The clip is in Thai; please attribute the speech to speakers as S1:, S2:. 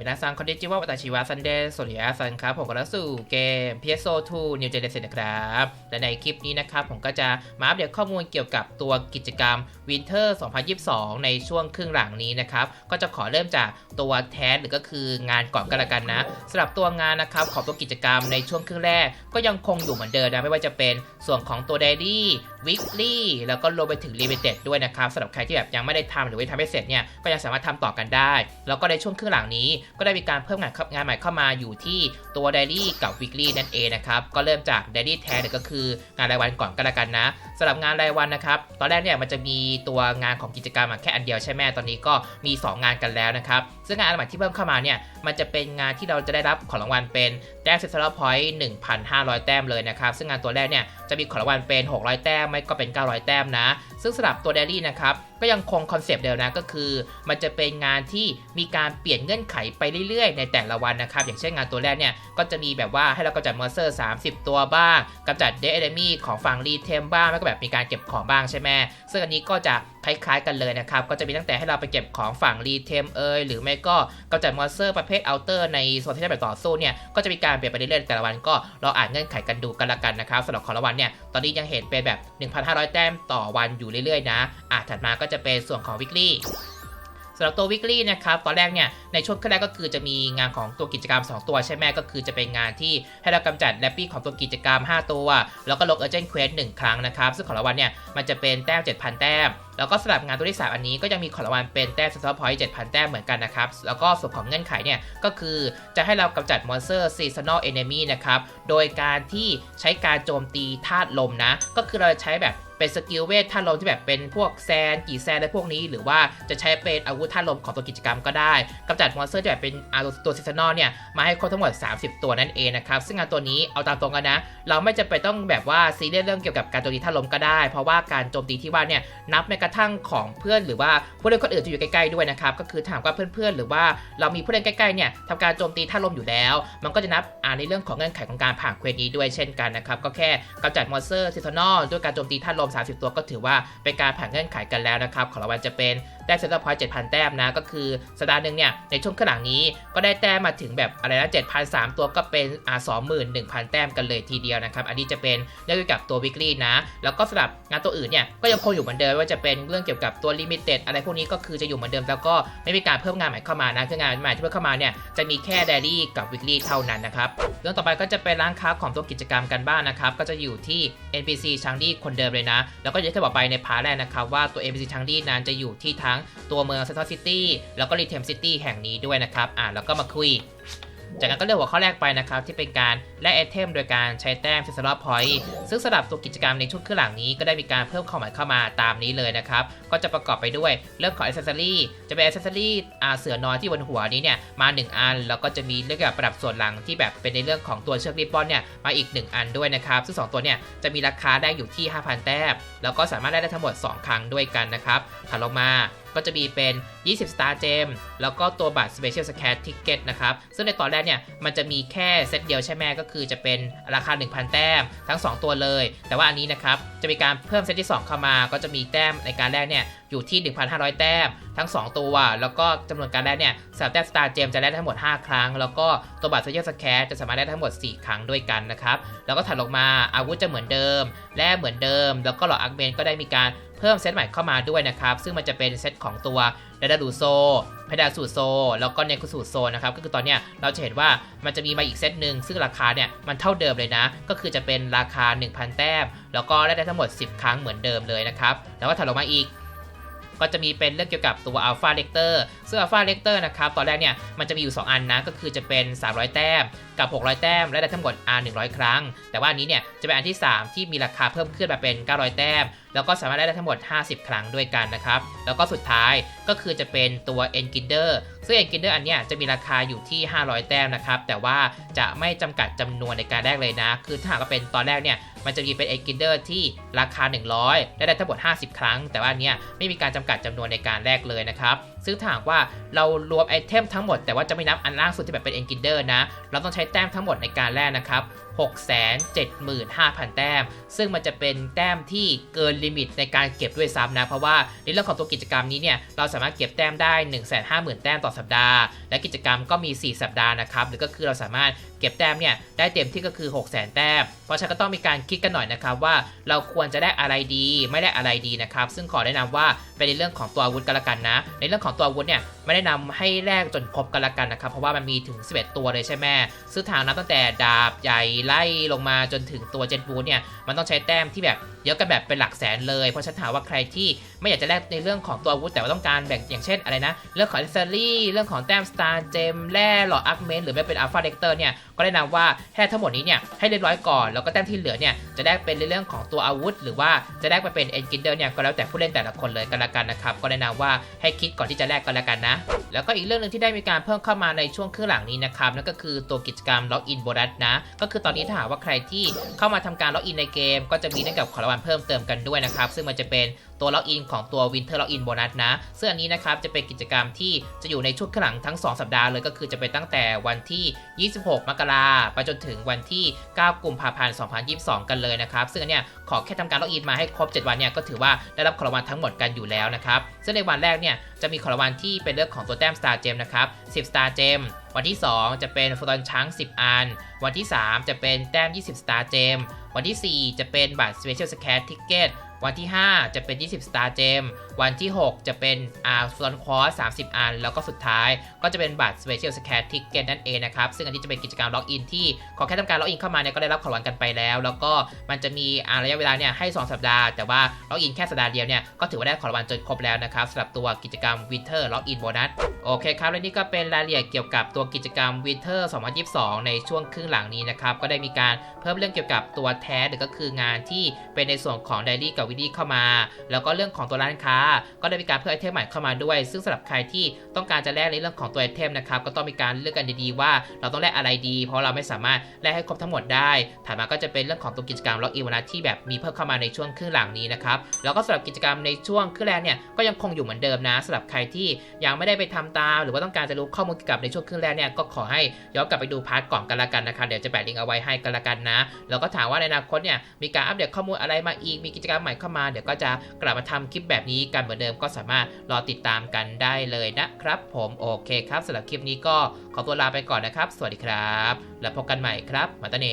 S1: มินาซังคอนดิจิวะวัตชิวะซันเดย์สวัสดีอาซันครับ ผมก็แล้วสู่เกม PSO2 New Generation นะครับ และในคลิปนี้นะครับ ผมก็จะมาอัปเดตข้อมูลเกี่ยวกับตัวกิจกรรม Winter 2022 ในช่วงครึ่งหลังนี้นะครับ ก็จะขอเริ่มจากตัวแทสหรือก็คืองานก่อนกันละกันนะสำหรับตัวงานนะครับของตัวกิจกรรมในช่วงครึ่งแรก ก็ยังคงอยู่เหมือนเดิมนะไม่ว่าจะเป็นส่วนของตัว Daily Weekly แล้วก็รวมไปถึง Limited ด้วยนะครับสำหรับใครที่แบบยังไม่ได้ทำหรือว่าทำไม่เสร็จเนี่ยก็ยังสามารถทำต่อกันได้ แล้วก็ในช่วงครึ่งหลังนี้ ก็ได้มีการเพิ่มงานงานใหม่เข้ามาอยู่ที่ตัว Daily กับ Weekly นั่นเองนะครับก็เริ่มจาก Daily แทนก็คืองานรายวันก่อนก็แล้วกันนะสำหรับงานรายวันนะครับตอนแรกเนี่ยมันจะมีตัวงานของกิจกรรมแค่อันเดียวใช่ไหมตอนนี้ก็มี 2 งานกันแล้วนะครับซึ่งงานอันใหม่ที่เพิ่มเข้ามาเนี่ยมันจะเป็นงานที่เราจะได้รับของรางวัลเป็นแต้มเซตพอยต์1,500 แต้มเลยนะครับซึ่งงานตัวแรกเนี่ย จะมีของรางวัลเป็น 600 แต้มไม่ก็เป็น 900 แต้มนะ ซึ่งสำหรับตัวเดลี่นะครับก็ยังคงคอนเซปต์เดิมนะก็คือ มันจะเป็นงานที่มีการเปลี่ยนเงื่อนไขไปเรื่อยๆ ในแต่ละวันนะครับ อย่างเช่นงานตัวแรกเนี่ยก็จะมีแบบว่าให้เรากำจัดมอนสเตอร์ 30 ตัวบ้างกำจัดเดอเอเมี่ของฝั่งรีเทมบ้างแล้วก็แบบมีการเก็บของบ้างใช่ไหมซึ่งอันนี้ก็จะคล้ายๆกันเลยนะครับ ก็จะมีตั้งแต่ให้เราไปเก็บของฝั่งรีเทมเอยหรือไม่ก็กำจัดมอนสเตอร์ประเภทเอาเตอร์ในโซนที่ได้แบบต่อสู้เนี่ย ก็จะมีการเปลี่ยนไปเรื่อยๆแต่ละวันก็เราอ่านเงื่อนไขกันดูกันละกันนะครับสำหรับของละวันเนี่ย ตอนนี้ยังเห็นเป็นแบบ 1,500 แต้มต่อวันอยู่เรื่อยๆนะ อะถัดมาก็จะเป็นส่วนของวิกฤตำหรับตัว weekly นะครับตอนแรกเนี่ยในช่วงแรกก็คือจะมีงานของตัวกิจกรรม 2 ตัวใช่ไหมก็คือจะเป็นงานที่ให้เรากำจัดแรปปี้ของตัวกิจกรรม 5 ตัว แล้วก็ลง urgent quest 1 ครั้งนะครับซึ่งของรางวัลเนี่ยมันจะเป็นแต้ม 7,000 แต้มแล้วก็สำหรับงานตัวที่ 3 อันนี้ก็ยังมีของรางวัลเป็นแต้ม Star Point 7,000 แต้มเหมือนกันนะครับ แล้วก็ส่วนของเงื่อนไขเนี่ยก็คือจะให้เรากำจัดมอนสเตอร์ seasonal enemy นะครับ โดยการที่ใช้การโจมตีธาตุลมนะ ก็คือเราจะใช้แบบ เป็นสกิลเวทท่าลมที่แบบเป็นพวกแซนกี่แซนอะพวกนี้ หรือว่าจะใช้เป็นอาวุธท่าลมของตัวกิจกรรมก็ได้กำจัดมอนสเตอร์ที่แบบเป็นอาตัวซีซันอลเนี่ยมาให้ครบทั้งหมด 30 ตัวนั่นเองนะครับซึ่งงานตัวนี้เอาตามตรงกันนะ เราไม่จะไปต้องแบบว่าซีเรียสเรื่องเกี่ยวกับการโจมตีท่าลมก็ได้ เพราะว่าการโจมตีที่ว่าเนี่ยนับแม้กระทั่งของเพื่อนหรือว่าผู้เล่นคนอื่นที่อยู่ใกล้ๆด้วยนะครับก็คือถามว่าเพื่อนๆ หรือว่าเรามีผู้เล่นใกล้ๆเนี่ยทำการโจมตีท่าลมอยู่แล้ว มันก็จะนับอ่าในเรื่องของเงื่อนไขของการผ่านเควสนี้ด้วยเช่นกันนะครับก็แค่กำจัดมอนสเตอร์ซีซันอลด้วยการโจมตีท่าลม30 ตัวก็ถือว่าว่าเป็นการผ่านเงื่อนไขกันแล้วนะครับของรางวัลจะเป็น ได้เซ็นเตอร์พอยต์7,000 แต้มนะ ก็คือสัปดาห์หนึ่งเนี่ยในช่วงข้างหลังนี้ก็ได้แต้มมาถึงแบบอะไรนะ7,003ตัวก็เป็นอ่า21,000 แต้มกันเลยทีเดียวนะครับ อันนี้จะเป็นเรื่องเกี่ยวกับตัววิกฤตนะ แล้วก็สำหรับงานตัวอื่นเนี่ยก็ยังคงอยู่เหมือนเดิมว่าจะเป็นเรื่องเกี่ยวกับตัวลิมิเต็ดอะไรพวกนี้ก็คือจะอยู่เหมือนเดิมแล้วก็ไม่มีการเพิ่มงานใหม่เข้ามานะคืองานใหม่ที่เพิ่มเข้ามาเนี่ยจะมีแค่เดลี่กับวิกฤตเท่านั้นนะครับเรื่องต่อไปก็จะเป็นร้านค้าของตัวกิจกรรมกันบ้างนะครับก็จะอยู่ที่ NPC ชังดี้คนเดิมเลยนะ แล้วก็อย่างที่บอกไปในพาร์ทแรกนะครับว่าตัว NPC ชังดี้นั้นจะอยู่ที่ทั้งตัวเมืองเซนทรัลซิตี้แล้วก็รีเทมซิตี้แห่งนี้ด้วยนะครับอ่าแล้วก็มาคุย จากนั้นก็เลือกหัวข้อแรกไปนะครับ ที่เป็นการแลกไอเทมโดยการใช้แต้มซิสลอพอยต์ซึ่งสำหรับตัวกิจกรรมในชุดขึ้นหลังนี้ก็ได้มีการเพิ่มข้อหมายเข้ามาตามนี้เลยนะครับ ก็จะประกอบไปด้วยเรื่องของอิสเซอรี่จะเป็นอิสเซอรี่อาเสือนอนที่บนหัวนี้เนี่ยมา 1 อัน แล้วก็จะมีเรื่องกับประดับส่วนหลังที่แบบเป็นในเรื่องของตัวเชือกริบบอนเนี่ยมาอีก 1 อันด้วยนะครับซึ่ง 2 ตัวเนี่ยจะมีราคาได้อยู่ที่ 5,000 แต้มแล้วก็สามารถได้ได้ทั้งหมด 2 ครั้งด้วยกันนะครับถัดลงมาก็จะมีเป็น 20 Star Gem แล้วก็ตัวบัตร Special Scat Ticket นะครับ ซึ่งในตอนแรกเนี่ย มันจะมีแค่เซตเดียวใช่ไหมก็คือจะเป็นราคา 1,000 แต้ม ทั้ง 2 ตัวเลย แต่ว่าอันนี้นะครับ จะมีการเพิ่มเซตที่ 2 เข้ามา ก็จะมีแต้มในการแรกเนี่ย อยู่ที่ 1,500 แต้ม ทั้ง 2 ตัว แล้วก็จำนวนการแรกเนี่ยสำหรับแต้ม Star Gem จะได้ทั้งหมด 5 ครั้ง แล้วก็ตัวบัตร Special Scat จะสามารถได้ทั้งหมด 4 ครั้งด้วยกันนะครับ แล้วก็ถัดลงมาอาวุธจะเหมือนเดิม และเหมือนเดิม แล้วก็หลอดอักเบนก็ได้มีการ เพิ่มเซตใหม่เข้ามาด้วยนะครับ ซึ่งมันจะเป็นเซตของตัวดาดาดูโซเพดาสูโซ แล้วก็เนคุสูโซนะครับ ก็คือตอนเนี้ยเราจะเห็นว่ามันจะมีมาอีกเซตหนึ่งซึ่งราคาเนี่ยมันเท่าเดิมเลยนะ ก็คือจะเป็นราคา 1,000 แต้ม แล้วก็ได้ทั้งหมด 10 ครั้งเหมือนเดิมเลยนะครับแล้วก็ถัดลงมาอีกก็จะมีเป็นเรื่องเกี่ยวกับตัว Alpha Lector ซึ่ง Alpha Lector นะครับ ตอนแรกเนี่ย มันจะมีอยู่ 2 อันนะ ก็คือจะเป็น 300 แต้ม กับ 600 แต้ม และได้ทั้งหมด R 100 ครั้ง แต่ว่าอันนี้เนี่ย จะเป็นอันที่ 3 ที่มีราคาเพิ่มขึ้นมาเป็น 900 แต้มแล้วก็สามารถได้ทั้งหมด 50 ครั้งด้วยกันนะครับ แล้วก็สุดท้ายก็คือจะเป็นตัว e n g i n d e r ซึ่ง e n g i n d e r อันเนี้ยจะมีราคาอยู่ที่ 500 แต้มนะครับ แต่ว่าจะไม่จำกัดจำนวนในการแรกเลยนะ คือถ้าหากว่าเป็นตอนแรกเนี่ยมันจะมีเป็น e n g i n d e r ที่ราคา 100 ได้ได้ทั้งหมด 50 ครั้ง แต่ว่าอันเนี้ยไม่มีการจำกัดจำนวนในการแรกเลยนะครับซึ่งถามว่าเรารวมไอเทมทั้งหมดแต่ว่าจะไม่นับอันล่างสุดที่แบบเป็นเอนกินเดอร์นะ เราต้องใช้แต้มทั้งหมดในการแลกนะครับ675,000 แต้ม ซึ่งมันจะเป็นแต้มที่เกินลิมิตในการเก็บด้วยซ้ำนะ เพราะว่าในเรื่องของตัวกิจกรรมนี้เนี่ย เราสามารถเก็บแต้มได้ 150,000 แต้มต่อสัปดาห์ และกิจกรรมก็มี 4 สัปดาห์นะครับ หรือก็คือเราสามารถ เก็บแต้มเนี่ยได้เต็มที่ก็คือ 6 0 0 0 0แต้ม เพราะฉะนั้นก็ต้องมีการคิดกันหน่อยนะครับว่าเราควรจะได้อะไรดีไม่ได้อะไรดีนะครับ ซึ่งขอแนะนำว่าเป็นในเรื่องของตัวอาวุธกันละกันนะ ในเรื่องของตัวอาวุธเนี่ย ไม่ได้นำให้แลกจนครบกันละกันนะครับ เพราะว่ามันมีถึง 11 ตัวเลยใช่ไหมซึ่งทางนับตั้งแต่ดาบใหญ่ไล่ลงมาจนถึงตัวเจ็ตบูเนี่ยมันต้องใช้แต้มที่แบบเยอะกันแบบเป็นหลักแสนเลย เพราะฉันถามว่าใครที่ไม่อยากจะแลกในเรื่องของตัวอาวุธแต่ว่าต้องการแบ่งอย่างเช่นอะไรนะ เรื่องของอิสซอรี่เรื่องของแต้มสตาร์เจมแร่หลอดอาร์คเมนหรือไม่เป็นอัลฟาเดกเตอร์เนี่ยก็แนะนำว่าให้ทั้งหมดนี้เนี่ยให้เรียบร้อยก่อน แล้วก็แต้มที่เหลือเนี่ยจะได้เป็นในเรื่องของตัวอาวุธ หรือว่าจะได้ไปเป็นเอ็นกินเดอร์เนี่ยก็แล้วแต่ผู้เล่นแต่ละคนเลยกันละกันนะครับก็แนะนำว่าให้คิดก่อนที่จะแลกกันละกันนะแล้วก็อีกเรื่องหนึ่งที่ได้มีการเพิ่มเข้ามาในช่วงครึ่งหลังนี้นะครับนั่นก็คือตัวกิจกรรมล็อกอินโบนัสนะ ก็คือตอนนี้ถ้าหากว่าใครที่เข้ามาทำการล็อกอินในเกม ก็จะมีได้กับของรางวัลเพิ่มเติมกันด้วยนะครับซึ่งมันจะเป็น ตัวล็อกอินของตัว Winter Login Bonus นะซึ่งอันนี้นะครับจะเป็นกิจกรรมที่จะอยู่ในช่วงข้างหลังทั้ง 2 สัปดาห์เลยก็คือจะเป็นตั้งแต่วันที่ 26 มกราไปจนถึงวันที่ 9 กุมภาพันธ์ 2022 กันเลยนะครับ ซึ่งอันเนี้ยขอแค่ทำการล็อกอินมาให้ครบ 7 วันเนี่ยก็ถือว่าได้รับของรางวัลทั้งหมดกันอยู่แล้วนะครับซึ่งในวันแรกเนี่ยจะมีของรางวัลที่เป็นเรื่องของตัวแต้ม Star Gem นะครับ 10 Star Gem วันที่ 2 จะเป็นฟตอนช้าง 10 อัน วันที่ 3 จะเป็นแต้ม 20 Star Gem วันที่ 4 จะเป็นบัตร Special Scat Ticket วันที่ 5 จะเป็น 20 Star Gem วันที่ 6 จะเป็นอาร์ฟลอนคอร์30 อัน แล้วก็สุดท้ายก็จะเป็นบัตร Special Scat Ticket นั่นเองนะครับ ซึ่งอันนี้จะเป็นกิจกรรมล็อกอินที่ ขอแค่ทำการล็อกอินเข้ามาเนี่ยก็ได้รับของรางวัลกันไปแล้ว แล้วก็มันจะมีระยะเวลาเนี่ยให้ 2 สัปดาห์ แต่ว่าล็อกอินแค่สัปดาห์เดียวเนี่ยก็ถือว่าได้ของรางวัลจนครบแล้วนะครับสำหรับตัวกิจกรรม Winter Login Bonus โอเคครับและนี่ก็เป็นรายละเอียดเกี่ยวกับตัวกิจกรรม Winter 2022 ในช่วงครึ่งหลังนี้นะครับก็ได้มีการเพิ่มเรื่องเกี่ยวกับตัวแท้หรือก็คืองานที่เป็นในส่วนของ Daily กับ w i d เข้ามา แล้วก็เรื่องของตัวร้านค้า ก็ได้มีการเพิ่มไอเทมใหม่เข้ามาด้วย ซึ่งสำหรับใครที่ต้องการจะแลกในเรื่องของตัวไอเทมนะครับก็ต้องมีการเลือกกันดีๆว่า เราต้องแลกอะไรดี เพราะเราไม่สามารถแลกให้ครบทั้งหมดได้ถัดมาก็จะเป็นเรื่องของตัวกิจกรรมล็อกอินวันที่แบบมีเพิ่มเข้ามาในช่วงครึ่งหลังนี้นะครับแล้วก็สำหรับกิจกรรมในช่วงครึ่งแรกเนี่ยก็ยังคงอยู่เหมือนเดิมนะสำหรับใครที่ยังไม่ได้ไปทำตาม หรือว่าต้องการจะรู้ข้อมูลเกี่ยวกับในช่วงครึ่งแรกเนี่ยก็ขอให้ย้อนกลับไปดูพาร์ทก่อนกันละกันนะครับเดี๋ยวจะแปะลิงก์เอาไว้ให้กันละกันนะแล้วก็ถามว่าในอนาคตเนี่ยมีการอัปเดตข้อมูลอะไรมาอีกมีกิจกรรมใหม่เข้ามา เดี๋ยวก็จะกลับมาทำคลิปแบบนี้กันเหมือนเดิมก็สามารถรอติดตามกันได้เลยนะครับ ผมโอเคครับสำหรับคลิปนี้ก็ขอตัวลาไปก่อนนะครับ สวัสดีครับ แล้วพบกันใหม่ครับมาตาเน